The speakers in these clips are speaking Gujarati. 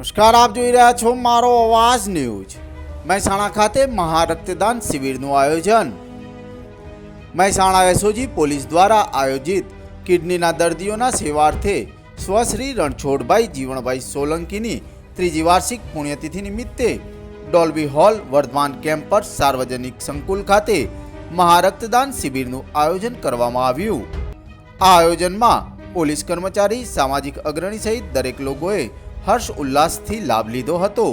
નમસ્કાર, આપ જોઈ રહ્યા છો મારો અવાજ ન્યૂઝ. મહેસાણા ખાતે મહારક્તદાન શિબિરનું આયોજન. મહેસાણા એસઓજી પોલીસ દ્વારા આયોજિત કિડનીના દર્દીઓના સેવાર્થે સ્વશ્રી રણછોડભાઈ જીવણભાઈ સોલંકીની ત્રીજી વાર્ષિક પુણ્યતિથિ નિમિત્તે ડોલ્બી હોલ વર્ધમાન કેમ્પસ સાર્વજનિક સંકુલ ખાતે મહારક્તદાન શિબિરનું આયોજન કરવામાં આવ્યું. આ આયોજનમાં પોલીસ કર્મચારી, સામાજિક અગ્રણી સહિત દરેક લોકોએ હર્ષ ઉલ્લાસથી લાભ લીધો હતો.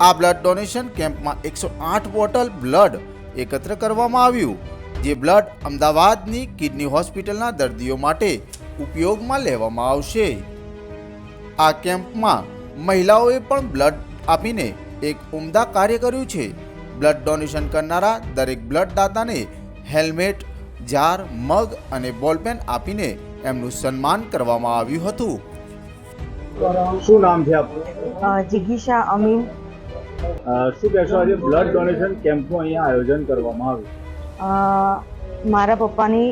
આ બ્લડ ડોનેશન કેમ્પમાં એકસો આઠ બોટલ બ્લડ એકત્ર કરવામાં આવ્યું, જે બ્લડ અમદાવાદની કિડની હોસ્પિટલના દર્દીઓ માટે ઉપયોગમાં લેવામાં આવશે. આ કેમ્પમાં મહિલાઓએ પણ બ્લડ આપીને એક ઉમદા કાર્ય કર્યું છે. બ્લડ ડોનેશન કરનારા દરેક બ્લડ દાતાને હેલ્મેટ જાર મગ અને બોલપેન આપીને એમનું સન્માન કરવામાં આવ્યું હતું. શું નામ છે આપનું? જિગીશા અમીન. શું કહેશો આજે બ્લડ ડોનેશન કેમ્પનું અહીંયા આયોજન કરવામાં આવ્યું? મારા પપ્પાની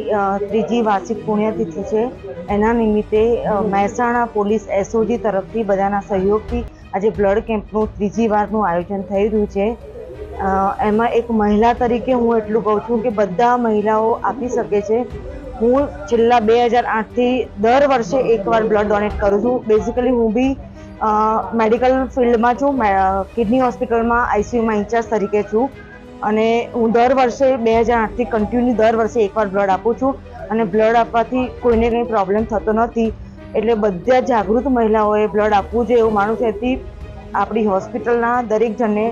ત્રીજી વાર્ષિક પુણ્યતિથિ છે. એના નિમિત્તે મહેસાણા પોલીસ એસઓજી તરફથી બધાના સહયોગથી આજે બ્લડ કેમ્પનું ત્રીજી વારનું આયોજન થઈ રહ્યું છે. એમાં એક મહિલા તરીકે હું એટલું કહું છું કે બધા મહિલાઓ આપી શકે છે. હું છેલ્લા બે હજાર આઠથી દર વર્ષે એકવાર બ્લડ ડોનેટ કરું છું. બેઝિકલી હું બી મેડિકલ ફિલ્ડમાં છું. કિડની હોસ્પિટલમાં આઈસીયુમાં ઇન્ચાર્જ તરીકે છું. અને હું દર વર્ષે બે હજાર આઠથી કન્ટિન્યુ દર વર્ષે એકવાર બ્લડ આપું છું. અને બ્લડ આપવાથી કોઈને કંઈ પ્રોબ્લેમ થતો નથી. એટલે બધા જાગૃત મહિલાઓએ બ્લડ આપવું જોઈએ એવું માનું છે. એથી આપણી હોસ્પિટલના દરેક જણને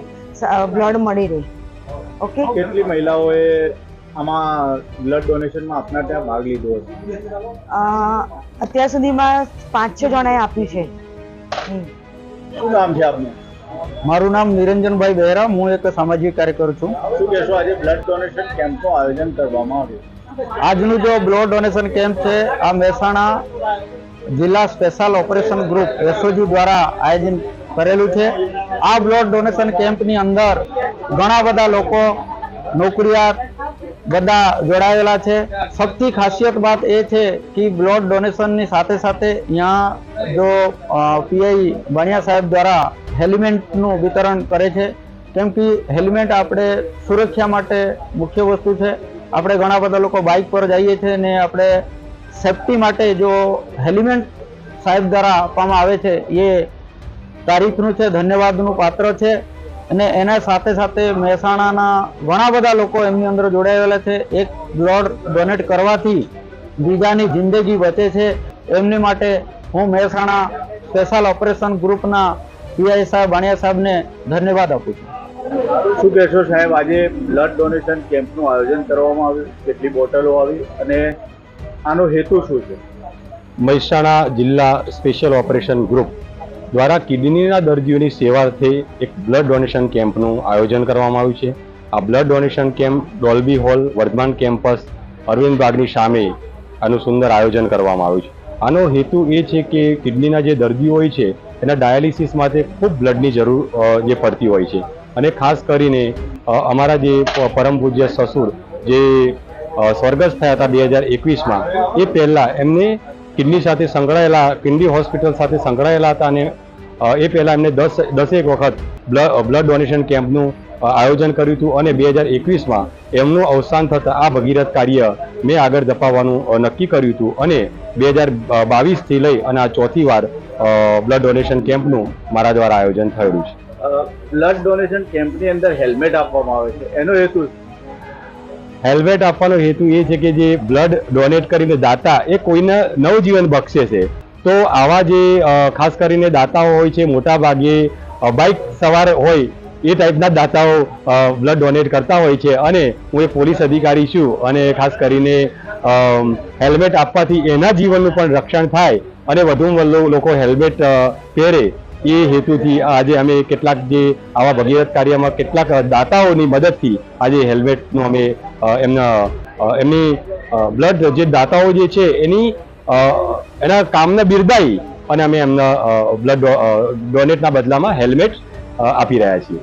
બ્લડ મળી રહે. ઓકે કેટલી મહિલાઓએ આમાં બ્લડ ડોનેશનમાં આપના ત્યાં ભાગ લીધો હતો. અત્યાર સુધીમાં પાંચ છ જણાએ આપ્યું છે. શું નામ છે આપનું? મારું નામ નિરંજનભાઈ બહેરા હું એક સામાજિક કાર્યકર છું. શું કહેશો આજે બ્લડ ડોનેશન કેમ્પનું આયોજન કરવામાં આવ્યું? આજનું જો બ્લડ ડોનેશન કેમ્પ છે આ મહેસાણા જિલ્લા સ્પેશિયલ ઓપરેશન ગ્રુપ એસઓજી દ્વારા આયોજન કરેલું છે. આ બ્લડ ડોનેશન કેમ્પની અંદર ઘણા બધા લોકો નોકરિયાત બધા જોડાયેલા છે. સૌથી ખાસિયત વાત એ છે કે બ્લડ ડોનેશનની સાથે સાથે અહીંયા જો પીઆઈ બણિયા સાહેબ દ્વારા હેલ્મેટનું વિતરણ કરે છે. કેમ કે હેલ્મેટ આપણે સુરક્ષા માટે મુખ્ય વસ્તુ છે. આપણે ઘણા બધા લોકો બાઇક પર જઈએ છીએ ને આપણે સેફટી માટે જો હેલ્મેટ સાહેબ દ્વારા આપવામાં આવે છે, એ તારીખનું છે, ધન્યવાદનું પાત્ર છે. અને એના સાથે સાથે મહેસાણાના ઘણા બધા લોકો એમની અંદર જોડાયેલા છે. એક બ્લડ ડોનેટ કરવાથી બીજાની જિંદગી બચે છે. એમની માટે હું મહેસાણા સ્પેશિયલ ઓપરેશન ગ્રુપના પીઆઈ સાહેબ બાણિયા સાહેબને ધન્યવાદ આપું છું. શું કહેશો સાહેબ આજે બ્લડ ડોનેશન કેમ્પનું આયોજન કરવામાં આવ્યું કેટલી બોટલો આવી અને આનો હેતુ શું છે? મહેસાણા જિલ્લા સ્પેશિયલ ઓપરેશન ગ્રુપ દ્વારા કિડનીના દર્દીઓની સેવાર્થે એક બ્લડ ડોનેશન કેમ્પનું આયોજન કરવામાં આવ્યું છે. આ blood donation camp Dolby hall, Vardhman campus Arvind બાગની સામે આનું સુંદર આયોજન કરવામાં આવ્યું છે. આનો હેતુ એ છે કે કિડનીના જે દર્દીઓ હોય છે, એના ડાયાલિસિસ માટે ખૂબ બ્લડની જરૂર જે પડતી હોય છે. અને ખાસ કરીને અમારા જે પરમ પૂજ્ય સસુર જે સ્વર્ગસ્થ થયા હતા બે હજાર એકવીસમાં, એ પહેલાં એમને કિડની સાથે સંકળાયેલા, કિડની હોસ્પિટલ સાથે સંકળાયેલા હતા અને એ પહેલાં એમને દસ, દસેક વખત બ્લડ બ્લડ ડોનેશન કેમ્પનું આયોજન કર્યું હતું અને બે હજાર એકવીસમાં એમનું અવસાન થતાં આ ભગીરથ કાર્ય મેં આગળ ધપાવવાનું નક્કી કર્યું હતું અને બે હજાર બાવીસથી લઈ અને આ ચોથી વાર બ્લડ ડોનેશન કેમ્પનું મારા દ્વારા આયોજન થયેલું છે બ્લડ ડોનેશન કેમ્પની અંદર હેલ્મેટ આપવામાં આવે છે એનો હેતુ? હેલ્મેટ આપવાનો હેતુ એ છે કે જે બ્લડ ડોનેટ કરીને દાતા એ કોઈને નવજીવન બક્ષે છે. તો આવા જે ખાસ કરીને દાતાઓ હોય છે, મોટા ભાગે બાઇક સવાર હોય એ ટાઈપના દાતાઓ બ્લડ ડોનેટ કરતા હોય છે. અને હું એક પોલીસ અધિકારી છું અને ખાસ કરીને હેલ્મેટ આપવાથી એના જીવનનું પણ રક્ષણ થાય અને વધુ લોકો હેલ્મેટ પહેરે એ હેતુથી આજે અમે કેટલાક જે આવા ભગીરથ કાર્યમાં કેટલાક દાતાઓની મદદથી આજે હેલ્મેટનું અમે એમના એમની બ્લડ જે દાતાઓ જે છે, એની એના કામને બિરદાઈ અને અમે એમના બ્લડ ડોનેટના બદલામાં હેલ્મેટ આપી રહ્યા છીએ.